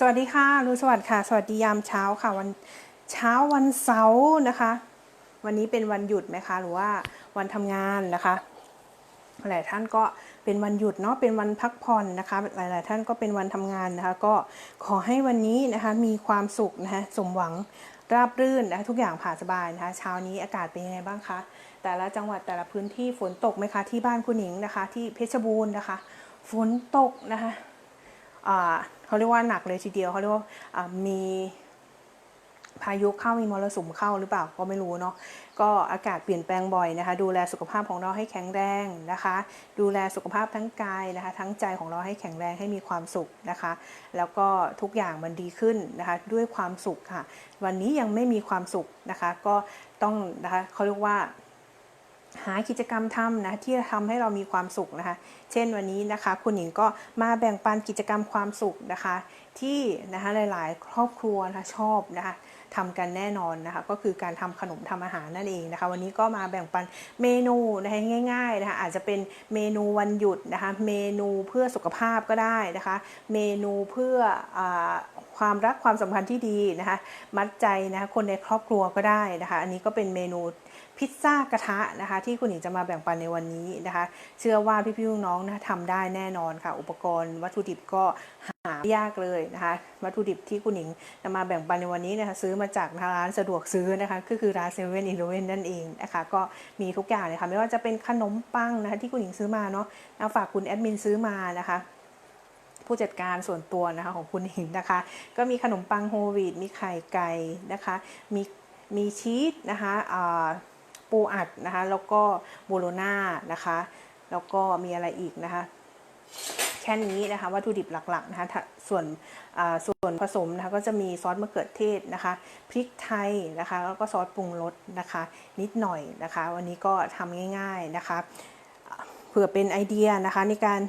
สวัสดีค่ะรุสวัสดิ์ค่ะ สวัสดียามเช้าค่ะ วันเช้าวันเสาร์นะคะ วันนี้เป็นวันหยุดไหมคะ หรือว่าวันทำงานนะคะ หลายท่านก็เป็นวันหยุดเนาะเป็นวันพักผ่อนนะคะ หลาย ๆ ท่านก็เป็นวันทำงานนะคะ ก็ขอให้วันนี้นะคะมีความสุขนะคะสมหวังราบรื่นนะะทุกอย่างผ่านสบายนะคะ เช้านี้อากาศเป็นยังไงบ้างคะแต่ละจังหวัดแต่ละพื้นที่ฝนตกไหมคะที่บ้านคุณหญิงนะคะ ที่เพชรบูรณ์นะคะ ฝนตกนะคะ เขาเรียกว่าหนักเลยทีเดียวเขาเรียกว่ามีพายุเข้ามีมรสุมเข้าหรือเปล่าก็ไม่รู้เนาะก็อากาศเปลี่ยนแปลงบ่อยนะคะ ดูแลสุขภาพของเราให้แข็งแรงนะคะ ดูแลสุขภาพทั้งกายนะคะ ทั้งใจของเราให้แข็งแรงให้มีความสุขนะคะ แล้วก็ทุกอย่างมันดีขึ้นนะคะ ด้วยความสุขค่ะ วันนี้ยังไม่มีความสุขนะคะ ก็ต้องนะคะเขาเรียกว่า หากิจกรรมทำนะที่จะทำให้เรามีความสุขนะคะ เช่นวันนี้นะคะ คุณหญิงก็มาแบ่งปันกิจกรรมความสุขนะคะ ที่นะคะหลายๆ ครอบครัวนะคะชอบนะคะทำกันแน่นอนนะคะ ก็คือการทำขนมทำอาหารนั่นเองนะคะ วันนี้ก็มาแบ่งปันเมนูนะคะง่ายๆนะคะอาจจะเป็นเมนูวันหยุดนะคะ เมนูเพื่อสุขภาพก็ได้นะคะ เมนูเพื่ออความรักความสัมพันธ์ที่ดีนะคะ มัดใจนะคะคนในครอบครัวก็ได้นะคะ อันนี้ก็เป็นเมนู พิซซ่ากระทะนะคะ ที่คุณหญิงจะมาแบ่งปันในวันนี้นะคะ เชื่อว่าพี่ๆน้องๆนะทำได้แน่นอนค่ะ อุปกรณ์วัตถุดิบก็หาไม่ยากเลยนะคะ วัตถุดิบที่คุณหญิงจะมาแบ่งปันในวันนี้นะคะซื้อมาจากร้านสะดวกซื้อนะคะก็คือร้านเซเว่นอีเลเว่นนั่นเองนะคะก็มีทุกอย่างเลยค่ะไม่ว่าจะเป็นขนมปังนะคะที่คุณหญิงซื้อมาเนาะฝากคุณแอดมินซื้อมานะคะผู้จัดการส่วนตัวนะคะของคุณหญิงนะคะ ก็มีขนมปังโฮลวีตมีไข่ไก่นะคะ มีมีชีสนะคะอ่า ปูอัดนะคะ แล้วก็โบโลน่านะคะ แล้วก็มีอะไรอีกนะคะ แค่นี้นะคะวัตถุดิบหลักๆนะคะ ส่วนส่วนผสมนะคะก็จะมีซอสมะเขือเทศนะคะ พริกไทยนะคะ แล้วก็ซอสปรุงรสนะคะ นิดหน่อยนะคะ วันนี้ก็ทำง่าย ๆนะคะ เผื่อเป็นไอเดียนะคะในการ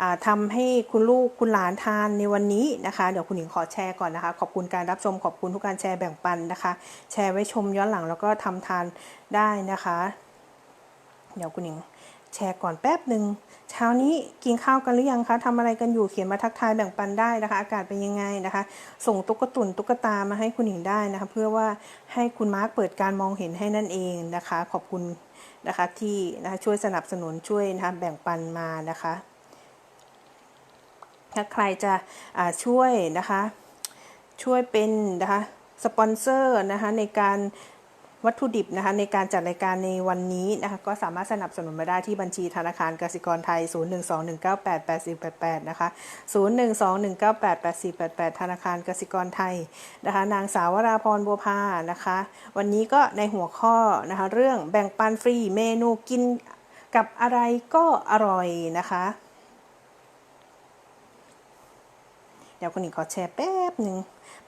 อ่าทำให้คุณลูกคุณหลานทานในวันนี้นะคะ เดี๋ยวคุณหญิงขอแชร์ก่อนนะคะ ขอบคุณการรับชมขอบคุณทุกการแชร์แบ่งปันนะคะ แชร์ไว้ชมย้อนหลังแล้วก็ทำทานได้นะคะ เดี๋ยวคุณหญิงแชร์ก่อนแป๊บหนึ่งเช้านี้กินข้าวกันหรือยังคะทำอะไรกันอยู่เขียนมาทักทายแบ่งปันได้นะคะ อากาศเป็นยังไงนะคะ ส่งตุ๊กตุนตุ๊กตามาให้คุณหญิงได้นะคะ เพื่อว่าให้คุณมาร์กเปิดการมองเห็นให้นั่นเองนะคะ ขอบคุณนะคะที่นะคะช่วยสนับสนุนช่วยนะคะแบ่งปันมานะคะ ถ้าใครจะช่วยนะคะ ช่วยเป็นนะคะสปอนเซอร์นะคะในการวัตถุดิบนะคะในการจัดรายการในวันนี้นะคะก็สามารถสนับสนุนมาได้ที่บัญชีธนาคารกสิกรไทย 0121988088 นะคะ 0121988088 ธนาคารกสิกรไทยนะคะ นางสาววราพรบัวพานะคะ วันนี้ก็ในหัวข้อนะคะเรื่องแบ่งปันฟรีเมนูกินกับอะไรก็อร่อยนะคะ เดี๋ยวคุณหญิงขอแชร์แป๊บหนึ่ง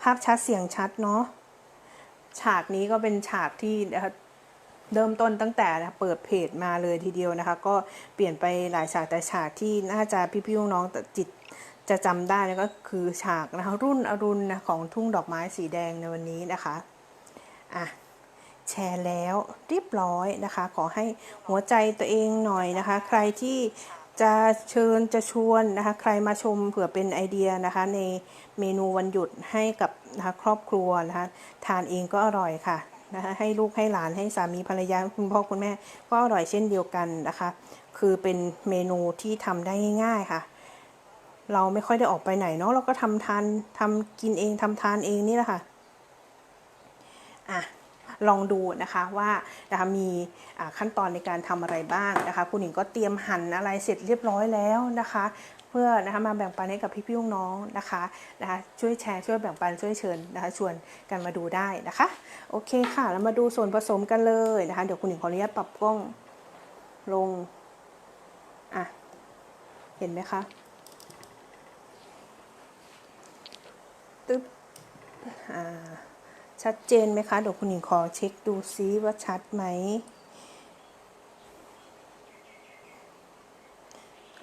ภาพชัดเสียงชัดเนาะฉากนี้ก็เป็นฉากที่เริ่มต้นตั้งแต่เปิดเพจมาเลยทีเดียวนะคะ ก็เปลี่ยนไปหลายฉากแต่ฉากที่น่าจะพี่ๆน้องๆจิตจะจำได้นะก็คือฉากนะคะรุ่นอรุณนะของทุ่งดอกไม้สีแดงในวันนี้นะคะอะแชร์แล้วเรียบร้อยนะคะ ขอให้หัวใจตัวเองหน่อยนะคะ ใครที่ จะเชิญจะชวนนะคะใครมาชมเผื่อเป็นไอเดียนะคะ ในเมนูวันหยุดให้กับนะคะครอบครัวนะคะทานเองก็อร่อยค่ะนะคะให้ลูกให้หลานให้สามีภรรยาคุณพ่อคุณแม่ ก็อร่อยเช่นเดียวกันนะคะ คือเป็นเมนูที่ทำได้ง่าย ๆค่ะ เราไม่ค่อยได้ออกไปไหนเนาะเราก็ทำทานทำกินเองทำทานเองนี่แหละค่ะอะ ลองดูนะคะว่านะคะมีขั้นตอนในการทำอะไรบ้างนะคะ คุณหญิงก็เตรียมหั่นอะไรเสร็จเรียบร้อยแล้วนะคะ เพื่อนะคะมาแบ่งปันให้กับพี่ๆน้องๆนะคะนะคะช่วยแชร์ช่วยแบ่งปันช่วยเชิญนะคะ ชวนกันมาดูได้นะคะโอเคค่ะแล้วมาดูส่วนผสมกันเลยนะคะ เดี๋ยวคุณหญิงขออนุญาตปรับกล้องลงอะเห็นไหมคะตึ๊บอ่า ชัดเจนไหมคะเดี๋ยวคุณหญิงขอเช็คดูซิว่าชัดไหม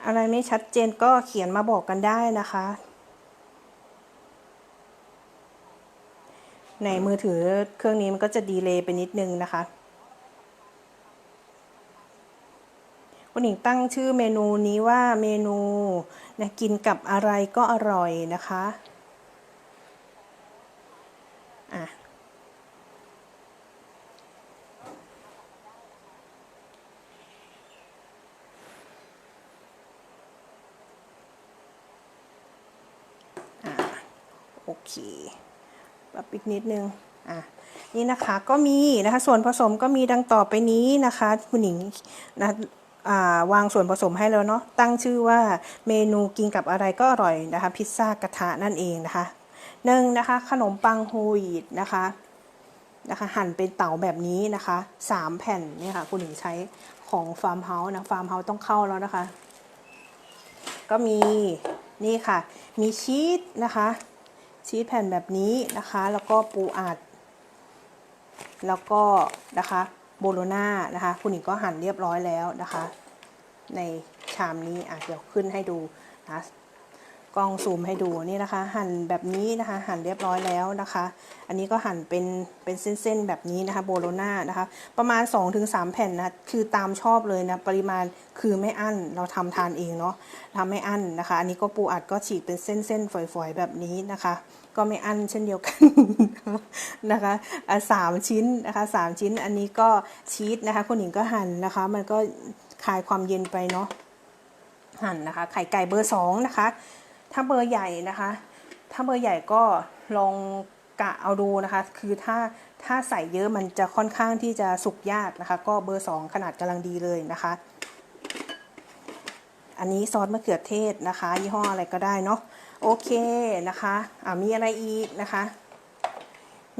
อะไรไม่ชัดเจนก็เขียนมาบอกกันได้นะคะ ในมือถือเครื่องนี้มันก็จะดีเลย์ไปนิดนึงนะคะ คุณหญิงตั้งชื่อเมนูนี้ว่าเมนูนะกินกับอะไรก็อร่อยนะคะ อ่าโอเคปรับอีกนิดนึงอะนี่นะคะก็มีนะคะส่วนผสมก็มีดังต่อไปนี้นะคะคุณหญิงนะาวางส่วนผสมให้แล้วเนาะตั้งชื่อว่าเมนูกินกับอะไรก็อร่อยนะคะ พิซซ่ากระทะนั่นเองนะคะหนึ่งนะคะขนมปังโฮลวีตนะคะนะคะหั่นเป็นเต๋าแบบนี้นะคะสามแผ่นเนี่ยค่ะคุณหญิงใช้ของฟาร์มเฮาส์นะฟาร์มเฮาส์ต้องเข้าแล้วนะคะ ก็มี นี่ค่ะ มีชีสนะคะ ชีสแผ่นแบบนี้นะคะ แล้วก็ปูอัด แล้วก็นะคะโบโลน่านะคะ คุณหญิงก็หั่นเรียบร้อยแล้วนะคะ ในชามนี้อะเดี๋ยวขึ้นให้ดูนะ กล้องซูมให้ดูนี่นะคะ หั่นแบบนี้นะคะ หั่นเรียบร้อยแล้วนะคะ อันนี้ก็หั่นเป็นเป็นเส้นๆแบบนี้นะคะโบโลน่านะคะ ประมาณ 2-3 แผ่นนะคือตามชอบเลยนะปริมาณคือไม่อั้นเราทำทานเองเนาะทำไม่อั้นนะคะ อันนี้ก็ปูอัดก็ฉีกเป็นเส้นๆฝอยๆแบบนี้นะคะ ก็ไม่อั้นเช่นเดียวกันนะคะอะสามชิ้นนะคะสามชิ้นอันนี้ก็ชีสนะคะคุณหญิงก็หั่นนะคะ มันก็คลายความเย็นไปเนาะหั่นนะคะ ไข่ไก่เบอร์สองนะคะ ถ้าเบอร์ใหญ่นะคะ ถ้าเบอร์ใหญ่ก็ลองกะเอาดูนะคะ คือถ้าถ้าใส่เยอะมันจะค่อนข้างที่จะสุกยากนะคะ ก็เบอร์สองขนาดกำลังดีเลยนะคะ อันนี้ซอสมะเขือเทศนะคะ ยี่ห้ออะไรก็ได้เนาะโอเคนะคะอ่ามีอะไรอีกนะคะ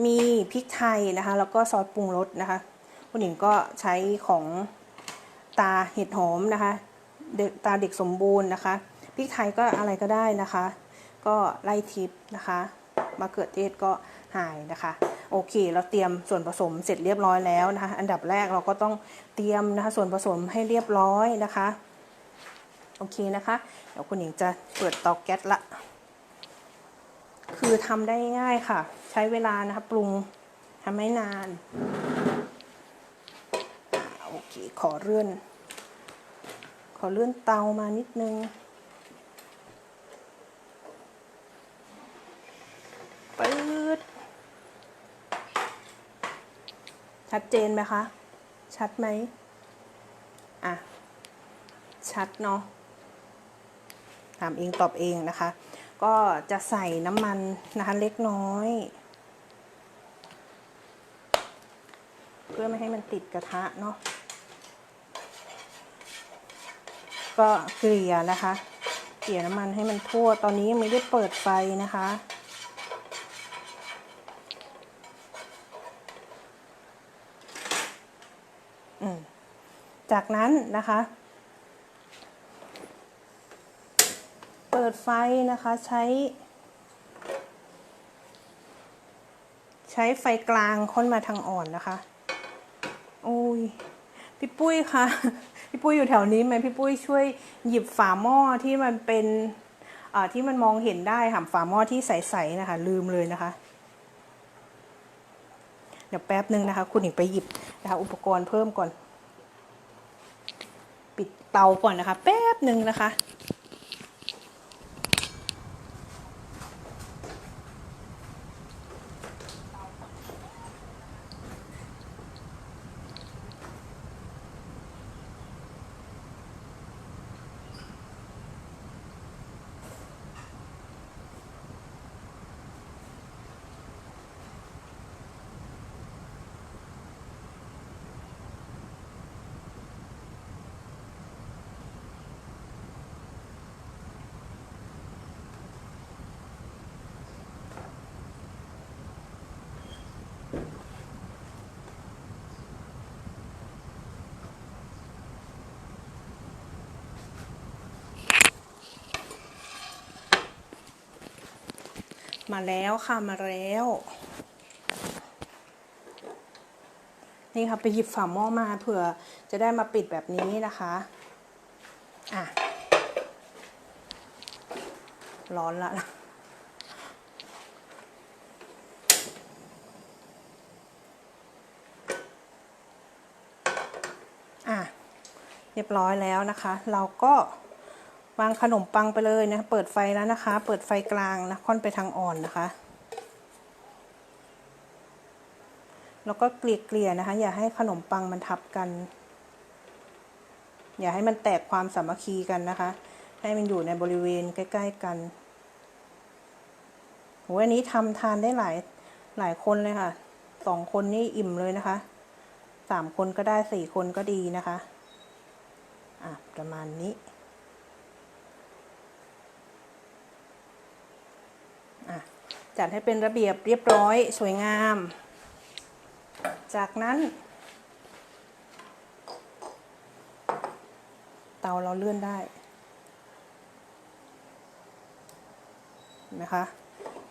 มีพริกไทยนะคะ แล้วก็ซอสปรุงรสนะคะคุณหญิงก็ใช้ของตาเห็ดหอมนะคะ เด็กตาเด็กสมบูรณ์นะคะ พริกไทยก็อะไรก็ได้นะคะ ก็ไล่ทิพย์นะคะมะเขือเทศก็หายนะคะ โอเค เราเตรียมส่วนผสมเสร็จเรียบร้อยแล้วนะคะ อันดับแรกเราก็ต้องเตรียมนะคะ ส่วนผสมให้เรียบร้อยนะคะ โอเคนะคะ เดี๋ยวคุณหญิงจะเปิดเตาแก๊สละ คือทำได้ง่ายค่ะ ใช้เวลานะคะปรุงทำไม่นานโอเค ขอเลื่อน ขอเลื่อนเตามานิดนึงปืด ชัดเจนไหมคะ ชัดไหมอะ ชัดเนาะถามเองตอบเองนะคะ ก็จะใส่น้ำมันนะคะเล็กน้อย เพื่อไม่ให้มันติดกระทะเนาะก็เกลี่ยนะคะ เกลี่ยน้ำมันให้มันทั่ว ตอนนี้ยังไม่ได้เปิดไฟนะคะ จากนั้นนะคะ เปิดไฟนะคะใช้ ใช้ไฟกลางค่อนมาทางอ่อนนะคะโอ้ยพี่ปุ้ยคะพี่ปุ้ยอยู่แถวนี้ไหมพี่ปุ้ยช่วยหยิบฝาหม้อที่มันเป็นอ่าที่มันมองเห็นได้ค่ะฝาหม้อที่ใสๆนะคะ ลืมเลยนะคะ เดี๋ยวแป๊บหนึ่งนะคะ คุณหญิงไปหยิบนะคะ อุปกรณ์เพิ่มก่อน เตาก่อนนะคะ แป๊บหนึ่งนะคะ มาแล้วค่ะมาแล้ว นี่ค่ะไปหยิบฝาหม้อมาเผื่อจะได้มาปิดแบบนี้นะคะอะร้อนละอะเรียบร้อยแล้วนะคะ เราก็ วางขนมปังไปเลยนะ เปิดไฟแล้วนะคะ เปิดไฟกลางนะ ค่อนไปทางอ่อนนะคะ แล้วก็เกลี่ยๆนะคะ อย่าให้ขนมปังมันทับกัน อย่าให้มันแตกความสามัคคีกันนะคะ ให้มันอยู่ในบริเวณใกล้ ๆ กันโหอันนี้ทำทานได้หลายหลายคนเลยค่ะ สองคนนี่อิ่มเลยนะคะ สามคนก็ได้สี่คนก็ดีนะคะ อะ ประมาณนี้ อะ จัดให้เป็นระเบียบเรียบร้อยสวยงาม จากนั้น เตาเราเลื่อนได้เห็นไหมคะ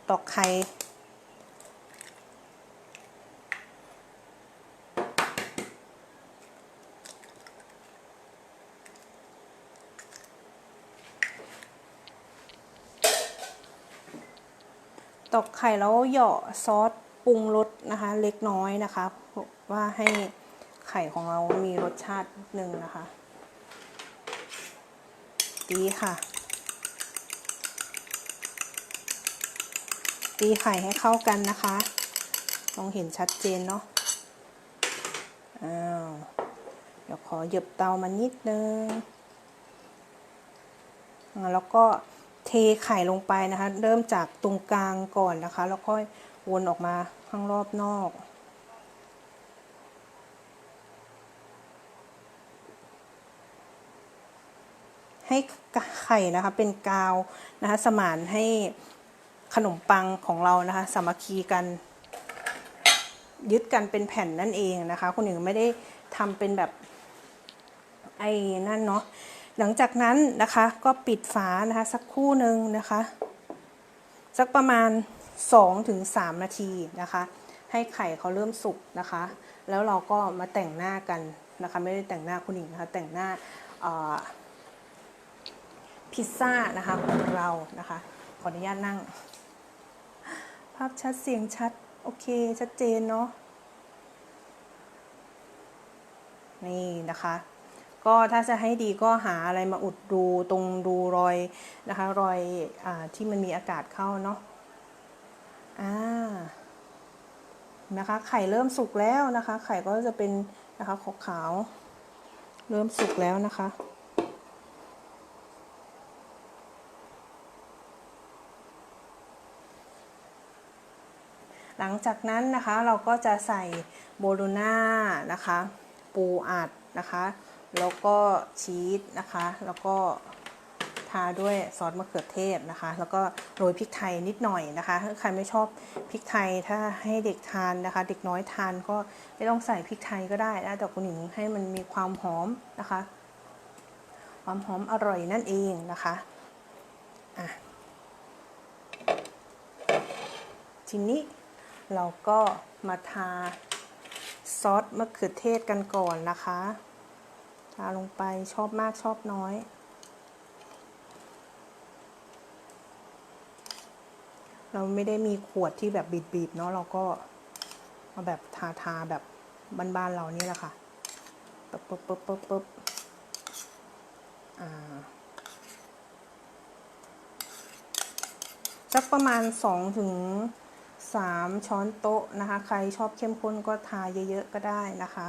ตอกไข่ ตอกไข่แล้วเหยาะซอสปรุงรสนะคะ เล็กน้อยนะคะว่าให้ไข่ของเรามีรสชาตินึงนะคะตีค่ะ ตีไข่ให้เข้ากันนะคะมองเห็นชัดเจนเนาะอ้าวเดี๋ยวขอหยบเตามานิดนึงอ่าแล้วก็ ทไข่ลงไปนะคะ เริ่มจากตรงกลางก่อนนะคะ แล้วค่อยวนออกมาข้างรอบนอกให้ไข่นะคะเป็นกาวนะคะสมานให้ขนมปังของเรานะคะสามัคคีกัน ยึดกันเป็นแผ่นนั่นเองนะคะคนอื่นไม่ได้ทำเป็นแบบไอ้นั่นเนาะ หลังจากนั้นนะคะก็ปิดฝานะคะสักคู่หนึ่งนะคะ สักประมาณ 2-3 นาทีนะคะ ให้ไข่เขาเริ่มสุกนะคะ แล้วเราก็มาแต่งหน้ากันนะคะ ไม่ได้แต่งหน้าคุณหญิงนะคะ แต่งหน้าพิซซ่านะคะของเรานะคะ ขออนุญาตนั่ง ภาพชัดเสียงชัด โอเค ชัดเจนเนาะนี่นะคะ ก็ถ้าจะให้ดีก็หาอะไรมาอุดรูตรงรูรอยนะคะรอยอที่มันมีอากาศเข้าเนาะอ่านะคะไข่เริ่มสุกแล้วนะคะ ไข่ก็จะเป็นนะคะขาวเริ่มสุกแล้วนะคะหลังจากนั้นนะคะเราก็จะใส่โบโลน่านะคะ ปูอัดนะคะ แล้วก็ชีสนะคะ แล้วก็ทาด้วยซอสมะเขือเทศนะคะ แล้วก็โรยพริกไทยนิดหน่อยนะคะ ถ้าใครไม่ชอบพริกไทยถ้าให้เด็กทานนะคะ เด็กน้อยทานก็ไม่ต้องใส่พริกไทยก็ได้นะแต่คุณหญิงให้มันมีความหอมนะคะ ความหอมอร่อยนั่นเองนะคะอะทีนี้เราก็มาทาซอสมะเขือเทศกันก่อนนะคะ ทาลงไปชอบมากชอบน้อย เราไม่ได้มีขวดที่แบบบีบๆเนาะเราก็เอาแบบทาทาแบบบ้านๆเรานี่แหละค่ะปึ๊บปึ๊บปึ๊บปึ๊บปึ๊บอ่าสักประมาณสองถึงสามช้อนโต๊ะนะคะ ใครชอบเข้มข้นก็ทาเยอะๆก็ได้นะคะ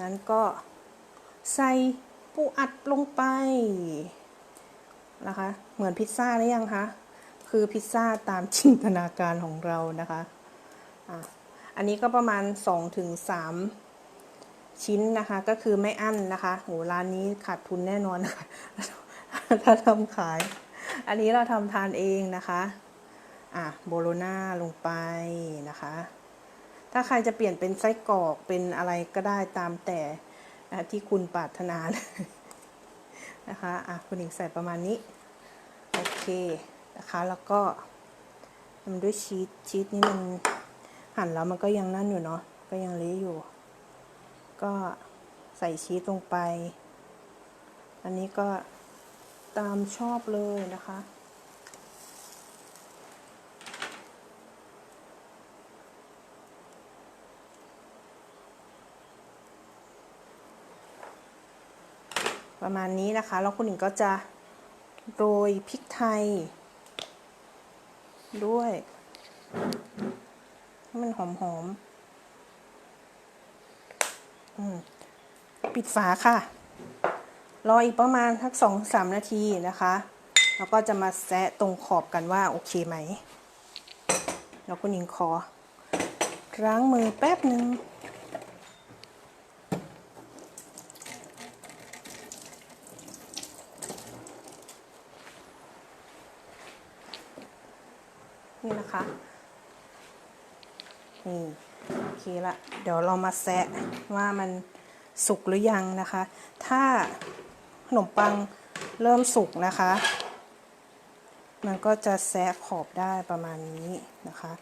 นั้นก็ใส่ปูอัดลงไปนะคะ เหมือนพิซซ่าหรือยังคะ คือพิซซ่าตามจินตนาการของเรานะคะอะอันนี้ก็ประมาณ 2-3ชิ้นนะคะ ก็คือไม่อั้นนะคะโหร้านนี้ขาดทุนแน่นอนนะคะถ้าทำขาย อันนี้เราทำทานเองนะคะ อะโบโลนาลงไปนะคะ ถ้าใครจะเปลี่ยนเป็นไส้กรอกเป็นอะไรก็ได้ตามแต่ที่คุณปรารถนานะคะอะคุณหญิงใส่ประมาณนี้ โอเคนะคะแล้วก็ทำด้วยชีสชีสนี่มันหั่นแล้วมันก็ยังนั่นอยู่เนาะก็ยังเละอยู่ ก็ใส่ชีสลงไป อันนี้ก็ตามชอบเลยนะคะ ประมาณนี้นะคะ แล้วคุณหญิงก็จะโรยพริกไทย ด้วยให้มันหอมๆอืมปิดฝาค่ะ รออีกประมาณทักสองสามนาทีนะคะ แล้วก็จะมาแซะตรงขอบกันว่าโอเคไหม แล้วคุณหญิงขอล้างมือแป๊บหนึ่ง นี่นะคะ นี่โอเค ละ เดี๋ยวเรามาแซะว่ามันสุกหรือยังนะคะ ถ้าขนมปังเริ่มสุกนะคะ มันก็จะแซะขอบได้ประมาณนี้นะคะ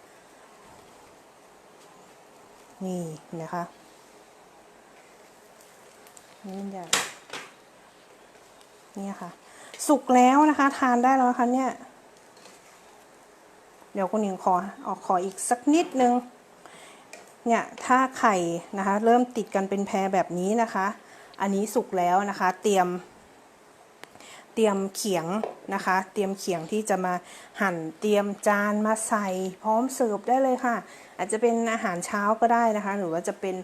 นี่นะคะนี่มันใหญ่นี่ค่ะ สุกแล้วนะคะ ทานได้แล้วนะคะเนี่ย เดี๋ยวคุณหญิงขอออกขออีกสักนิดนึง เนี่ยถ้าไข่นะคะ เริ่มติดกันเป็นแพรแบบนี้นะคะ อันนี้สุกแล้วนะคะ เตรียม เตรียมเขียงนะคะ เตรียมเขียงที่จะมาหั่นเตรียมจานมาใส่พร้อมเสิร์ฟได้เลยค่ะ อาจจะเป็นอาหารเช้าก็ได้นะคะ หรือว่าจะเป็น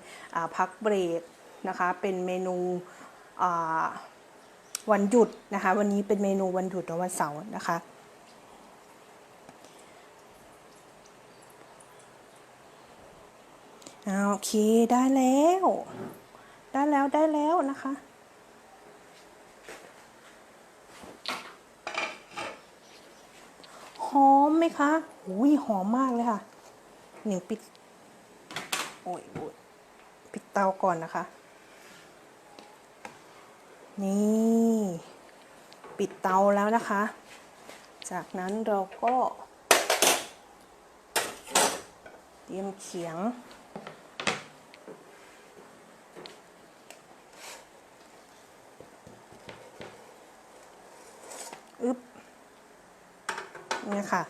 พักเบรกนะคะ เป็นเมนูวันหยุดนะคะ วันนี้เป็นเมนูวันหยุดวันเสาร์นะคะ อ่าโอเคได้แล้ว ได้แล้วได้แล้วนะคะ หอมไหมคะอุ้ยหอมมากเลยค่ะหนิงปิด โอ้ยโอ้ยปิดเตาก่อนนะคะ นี่ ปิดเตาแล้วนะคะ จากนั้นเราก็ เตรียมเขียง อึ๊บเนี่ยค่ะ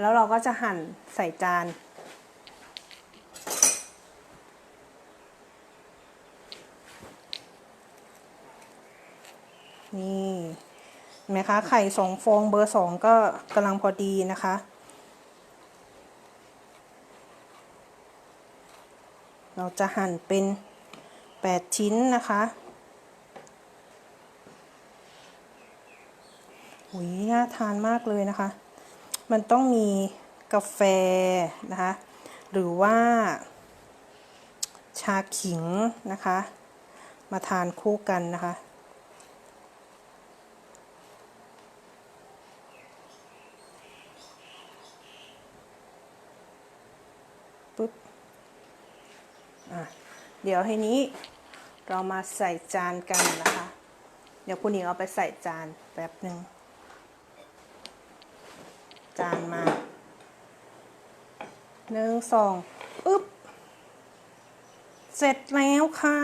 แล้วเราก็จะหั่นใส่จาน นี่เห็นไหมคะ ไข่สองฟองเบอร์สองก็กำลังพอดีนะคะเราจะหั่นเป็น 8 ชิ้นนะคะหุยน่าทานมากเลยนะคะ มันต้องมีกาแฟนะคะ หรือว่า ชาขิงนะคะ มาทานคู่กันนะคะปุ๊บอะเดี๋ยวให้นี้เรามาใส่จานกันนะคะ เดี๋ยวคุณหญิงเอาไปใส่จานแป๊บหนึ่ง จานมาหนึ่งสองอึ๊บ เสร็จแล้วค่ะ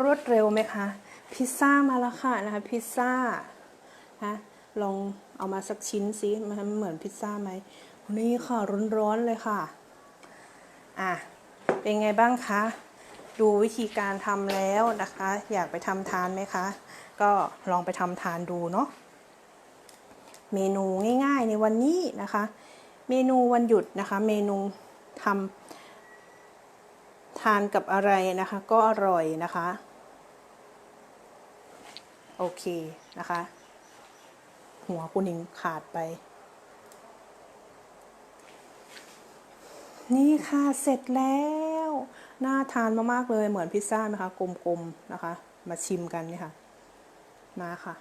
รวดเร็วไหมคะ พิซซ่ามาแล้วค่ะนะคะ พิซซ่านะลองเอามาสักชิ้นซิมันเหมือนพิซซ่าไหมนี่ค่ะ ร้อนๆเลยค่ะ อะ เป็นไงบ้างคะ ดูวิธีการทำแล้วนะคะ อยากไปทำทานไหมคะ ก็ลองไปทำทานดูเนาะ เมนูง่ายๆ ในวันนี้นะคะ เมนูวันหยุดนะคะ เมนูทำทานกับอะไรนะคะ ก็อร่อยนะคะ โอเคนะคะ หัวคุณหญิงขาดไป นี่ค่ะเสร็จแล้วน่าทานมากๆเลยเหมือนพิซซ่าไหมคะกลมๆนะคะ มาชิมกันนี่ค่ะ มาค่ะ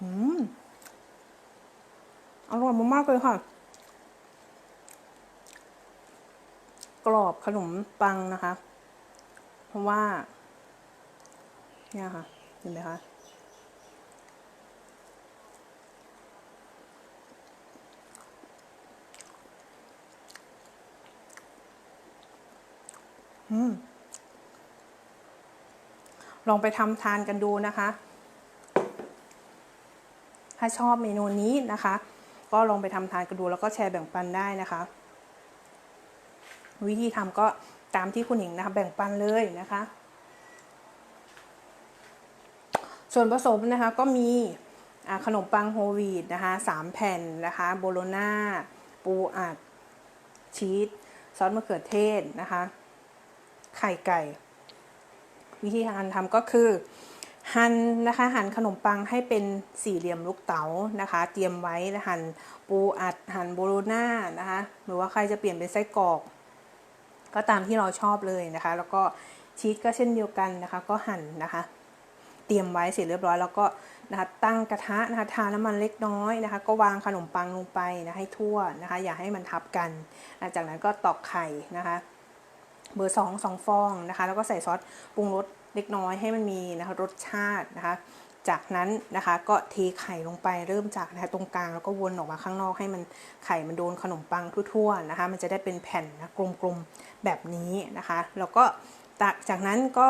อืมอร่อยมากๆเลยค่ะ กรอบขนมปังนะคะ เพราะว่า เนี่ยค่ะ เห็นไหมคะอืมลองไปทำทานกันดูนะคะ ถ้าชอบเมนูนี้นะคะ ก็ลองไปทำทานกันดูแล้วก็แชร์แบ่งปันได้นะคะ วิธีทำก็ตามที่คุณหญิงนะคะแบ่งปันเลยนะคะ ส่วนผสมนะคะก็มีขนมปังโฮลวีตนะคะสามแผ่นนะคะโบโลน่าปูอัดชีสซอสมะเขือเทศนะคะ ไข่ไก่ วิธีการทำก็คือ หั่นนะคะหั่นขนมปังให้เป็นสี่เหลี่ยมลูกเต๋านะคะ เตรียมไว้หั่นปูอัดหั่นโบโลน่านะคะหรือว่าใครจะเปลี่ยนเป็นไส้กรอก ก็ตามที่เราชอบเลยนะคะ แล้วก็ชีสก็เช่นเดียวกันนะคะ ก็หั่นนะคะ เตรียมไว้เสร็จเรียบร้อยแล้วก็นะคะตั้งกระทะนะคะทาน้ำมันเล็กน้อยนะคะ ก็วางขนมปังลงไปนะให้ทั่วนะคะ อย่าให้มันทับกันนะจากนั้นก็ตอกไข่นะคะ เบอร์สองสองฟองนะคะ แล้วก็ใส่ซอสปรุงรส เล็กน้อยให้มันมีนะคะรสชาตินะคะ จากนั้นนะคะก็เทไข่ลงไปเริ่มจากนะคะตรงกลางแล้วก็วนออกมาข้างนอกให้มันไข่มันโดนขนมปังทั่วๆนะคะ มันจะได้เป็นแผ่นนะกลมๆแบบนี้นะคะ แล้วก็จากนั้นก็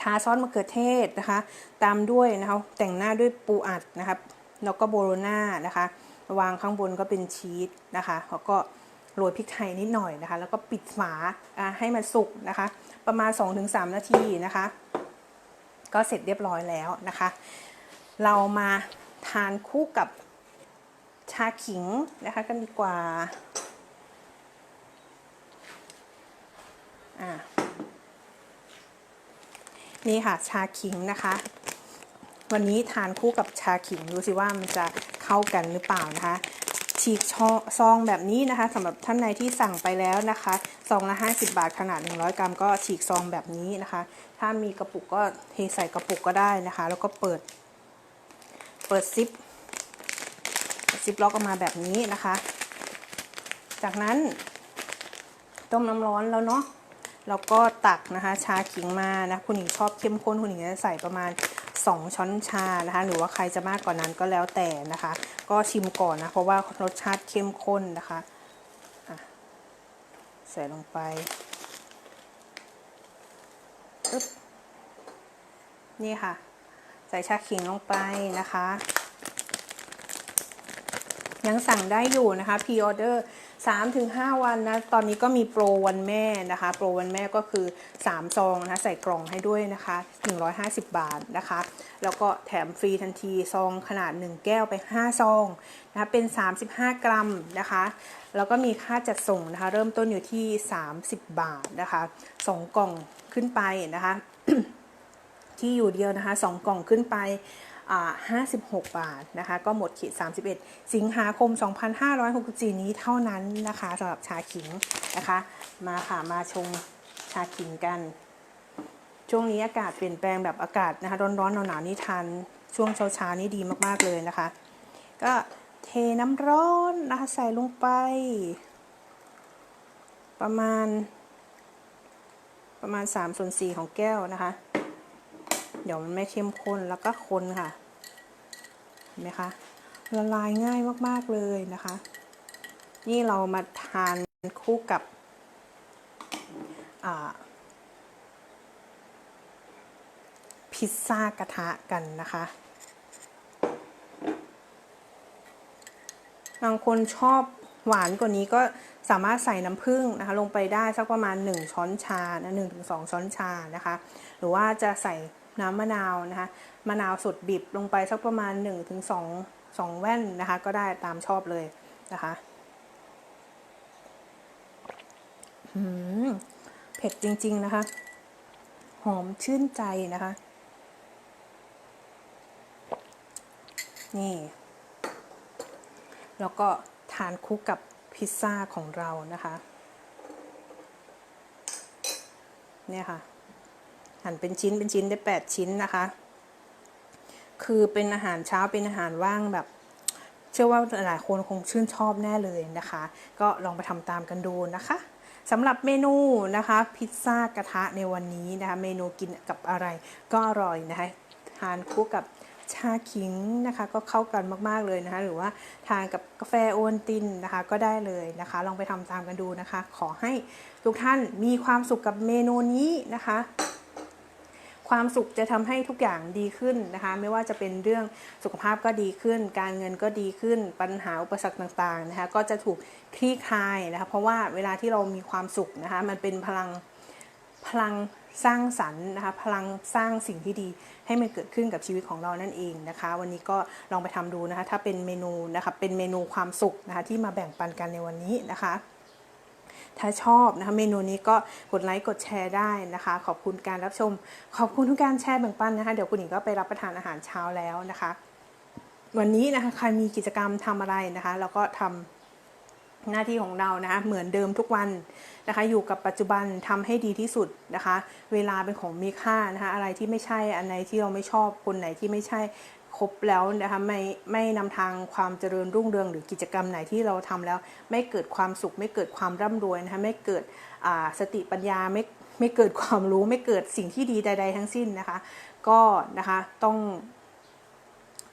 ทาซอสมะเขือเทศนะคะ ตามด้วยนะคะแต่งหน้าด้วยปูอัดนะครับ แล้วก็โบโลน่านะคะ วางข้างบนก็เป็นชีสนะคะแล้วก็โรยพริกไทยนิดหน่อยนะคะ แล้วก็ปิดฝาให้มันสุกนะคะ ประมาณ 2-3 นาทีนะคะ ก็เสร็จเรียบร้อยแล้วนะคะ เรามาทานคู่กับชาขิงนะคะกันดีกว่าอะนี่ค่ะชาขิงนะคะ วันนี้ทานคู่กับชาขิงดูสิว่ามันจะเข้ากันหรือเปล่านะคะ ฉีกช่อซองแบบนี้นะคะสำหรับท่านใดที่สั่งไปแล้วนะคะซองละ50 บาทขนาด 100 กรัม ก็ฉีกซองแบบนี้นะคะ ถ้ามีกระปุกก็เทใส่กระปุกก็ได้นะคะ แล้วก็เปิด เปิดซิปซิปล็อกออกมาแบบนี้นะคะ จากนั้น ต้มน้ำร้อนแล้วเนาะแล้วก็ตักนะคะ ชาขิงมานะคุณหญิงชอบเข้มข้นคุณหญิงจะใส่ประมาณ 2 ช้อนชานะคะ หรือว่าใครจะมากกว่านั้นก็แล้วแต่นะคะ ก็ชิมก่อนนะ เพราะว่ารสชาติเข้มข้นนะคะะใส่ลงไปนี่ค่ะ ใส่ชาขิงลงไปนะคะ ยังสั่งได้อยู่นะคะพ r ออเดอร์3-5 วันนะ ตอนนี้ก็มีโปรวันแม่นะคะ โปรวันแม่ก็คือ 3 ซองนะใส่กล่องให้ด้วยนะคะ 150 บาทนะคะ แล้วก็แถมฟรีทันทีซองขนาด 1 แก้วไป 5 ซองนะะเป็น 35 กรัมนะคะ แล้วก็มีค่าจัดส่งนะคะ เริ่มต้นอยู่ที่ 30 บาทนะคะ 2 กล่องขึ้นไปนะคะ ที่อยู่เดียวนะคะ 2 กล่องขึ้นไป 56 บาทนะคะก็หมดขีด 31 สิงหาคม 2564 นี้เท่านั้นนะคะสำหรับชาขิงนะคะมาค่ะมาชงชาขิงกัน ช่วงนี้อากาศเปลี่ยนแปลงแบบอากาศนะคะร้อนๆหนาวๆนี่ทานช่วงเช้าๆนี่ดีมากๆเลยนะคะ ก็เทน้ำร้อนนะคะใส่ลงไป ประมาณประมาณ3ส่วน4ของแก้วนะคะ เดี๋ยวมันไม่เข้มข้นแล้วก็คนค่ะ เห็นไหมคะ ละลายง่ายมากๆเลยนะคะ นี่เรามาทานคู่กับพิซซ่ากระทะกันนะคะบางคนชอบหวานกว่านี้ก็สามารถใส่น้ำผึ้งนะคะลงไปได้สักประมาณ 1 ช้อนชานะ1-2 ช้อนชานะคะ หรือว่าจะใส่ น้ำมะนาวนะคะมะนาวสดบีบลงไปสักประมาณ 1-2 2 แว่นนะคะ ก็ได้ตามชอบเลยนะคะเผ็ดจริง ๆ นะคะ หอมชื่นใจนะคะ นี่ แล้วก็ทานคู่กับพิซซ่าของเรานะคะ เนี่ยค่ะ หั่นเป็นชิ้นเป็นชิ้นได้ 8 ชิ้นนะคะ คือเป็นอาหารเช้าเป็นอาหารว่างแบบ เชื่อว่าหลายคนคงชื่นชอบแน่เลยนะคะ ก็ลองไปทำตามกันดูนะคะสำหรับเมนูนะคะพิซซ่ากระทะในวันนี้นะคะเมนูกินกับอะไรก็อร่อยนะคะทานคู่กับชาขิงนะคะก็เข้ากันมาก ๆ เลยนะคะ หรือว่าทานกับกาแฟโอวัลตินนะคะก็ได้เลยนะคะ ลองไปทำตามกันดูนะคะ ขอให้ทุกท่านมีความสุขกับเมนูนี้นะคะ ความสุขจะทำให้ทุกอย่างดีขึ้นนะคะ ไม่ว่าจะเป็นเรื่องสุขภาพก็ดีขึ้น การเงินก็ดีขึ้น ปัญหาอุปสรรคต่างๆนะคะ ก็จะถูกคลี่คลายนะคะ เพราะว่าเวลาที่เรามีความสุขนะคะ มันเป็นพลังพลังสร้างสรรค์นะคะ พลังสร้างสิ่งที่ดีให้มันเกิดขึ้นกับชีวิตของเรานั่นเองนะคะ วันนี้ก็ลองไปทำดูนะคะ ถ้าเป็นเมนูนะคะ เป็นเมนูความสุขนะคะที่มาแบ่งปันกันในวันนี้นะคะ ถ้าชอบนะคะเมนูนี้ก็กดไลค์กดแชร์ได้นะคะ ขอบคุณการรับชม ขอบคุณทุกการแชร์แบ่งปันนะคะ เดี๋ยวคุณหญิงก็ไปรับประทานอาหารเช้าแล้วนะคะ วันนี้นะคะใครมีกิจกรรมทำอะไรนะคะเราก็ทำหน้าที่ของเรานะคะเหมือนเดิมทุกวันนะคะ อยู่กับปัจจุบันทำให้ดีที่สุดนะคะ เวลาเป็นของมีค่านะคะ อะไรที่ไม่ใช่อันไหนที่เราไม่ชอบคนไหนที่ไม่ใช่ ครบแล้วนะคะไม่ไม่นำทางความเจริญรุ่งเรือง หรือกิจกรรมไหนที่เราทำแล้ว ไม่เกิดความสุข ไม่เกิดความร่ำรวยนะคะไม่เกิดสติปัญญาไม่ไม่เกิดความรู้ ไม่เกิดสิ่งที่ดีใด ๆ ทั้งสิ้นนะคะ ก็นะคะต้อง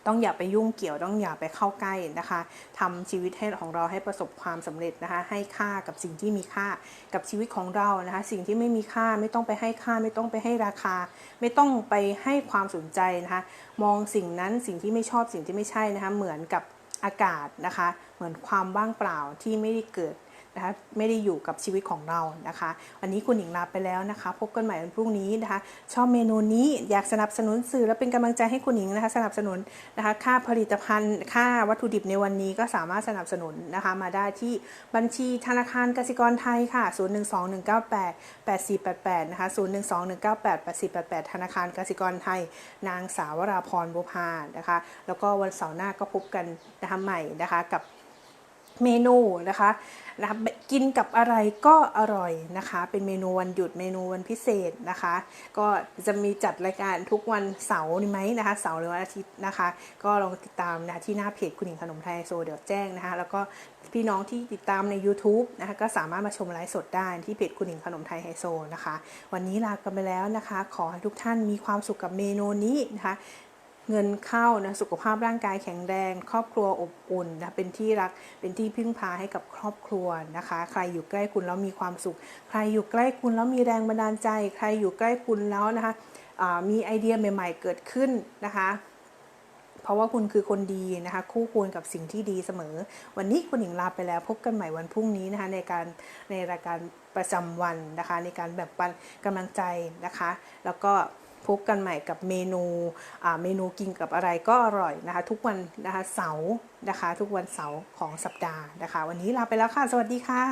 ต้องอย่าไปยุ่งเกี่ยวต้องอย่าไปเข้าใกล้นะคะทำชีวิตให้ของเราให้ประสบความสำเร็จนะคะ ให้ค่ากับสิ่งที่มีค่ากับชีวิตของเรานะคะ สิ่งที่ไม่มีค่าไม่ต้องไปให้ค่า ไม่ต้องไปให้ราคา ไม่ต้องไปให้ความสนใจนะคะ มองสิ่งนั้นสิ่งที่ไม่ชอบสิ่งที่ไม่ใช่นะคะ เหมือนกับอากาศนะคะ เหมือนความว่างเปล่าที่ไม่ได้เกิด นะคะไม่ได้อยู่กับชีวิตของเรานะคะ วันนี้คุณหญิงลาไปแล้วนะคะ พบกันใหม่วันพรุ่งนี้นะคะ ชอบเมนูนี้อยากสนับสนุนสื่อและเป็นกำลังใจให้คุณหญิงนะคะสนับสนุนนะคะค่าผลิตภัณฑ์ ค่าวัตถุดิบในวันนี้ก็สามารถสนับสนุนนะคะมาได้ที่บัญชีธนาคารกสิกรไทยค่ะ 0121988488 นะคะ 0121988488 ธนาคารกสิกรไทย นางสาวราพรบุพานะคะ แล้วก็วันเสาร์หน้าก็พบกันนะคะใหม่นะคะกับเมนูนะคะนะคะกินกับอะไรก็อร่อยนะคะ เป็นเมนูวันหยุดเมนูวันพิเศษนะคะ ก็จะมีจัดรายการทุกวันเสาร์นี่ไหมนะคะเสาร์หรือวันอาทิตย์นะคะ ก็ลองติดตามนะที่หน้าเพจคุณหญิงขนมไทยโซเดี๋ยวแจ้งนะคะแล้วก็พี่น้องที่ติดตามใน YouTube นะคะก็สามารถมาชมไลฟ์สดได้ที่เพจคุณหญิงขนมไทยไฮโซนะคะ วันนี้ลากันไปแล้วนะคะ ขอให้ทุกท่านมีความสุขกับเมนูนี้นะคะ เงินเข้านะสุขภาพร่างกายแข็งแรง ครอบครัวอบอุ่นนะเป็นที่รักเป็นที่พึ่งพาให้กับครอบครัวนะคะ ใครอยู่ใกล้คุณแล้วมีความสุข ใครอยู่ใกล้คุณแล้วมีแรงบันดาลใจ ใครอยู่ใกล้คุณแล้วนะคะมีไอเดียใหม่ ๆ เกิดขึ้นนะคะเพราะว่าคุณคือคนดีนะคะ คู่ควรกับสิ่งที่ดีเสมอ วันนี้คุณหญิงลาไปแล้ว พบกันใหม่วันพรุ่งนี้นะคะ ในการในรายการประจำวันนะคะ ในการแบ่งปันกำลังใจนะคะ แล้วก็ พบกันใหม่กับเมนูเมนูกินกับอะไรก็อร่อยนะคะ ทุกวันนะคะเสาร์นะคะ ทุกวันเสาร์ของสัปดาห์นะคะ วันนี้ลาไปแล้วค่ะ สวัสดีค่ะ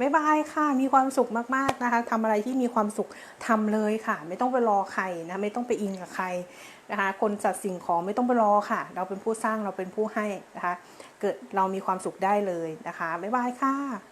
บ๊ายบายค่ะ มีความสุขมากๆนะคะทำอะไรที่มีความสุขทำเลยค่ะ ไม่ต้องไปรอใครนะ ไม่ต้องไปอิงกับใครนะคะ คนจัดสิ่งของไม่ต้องไปรอค่ะ เราเป็นผู้สร้างเราเป็นผู้ให้นะคะ เกิดเรามีความสุขได้เลยนะคะ บ๊ายบายค่ะ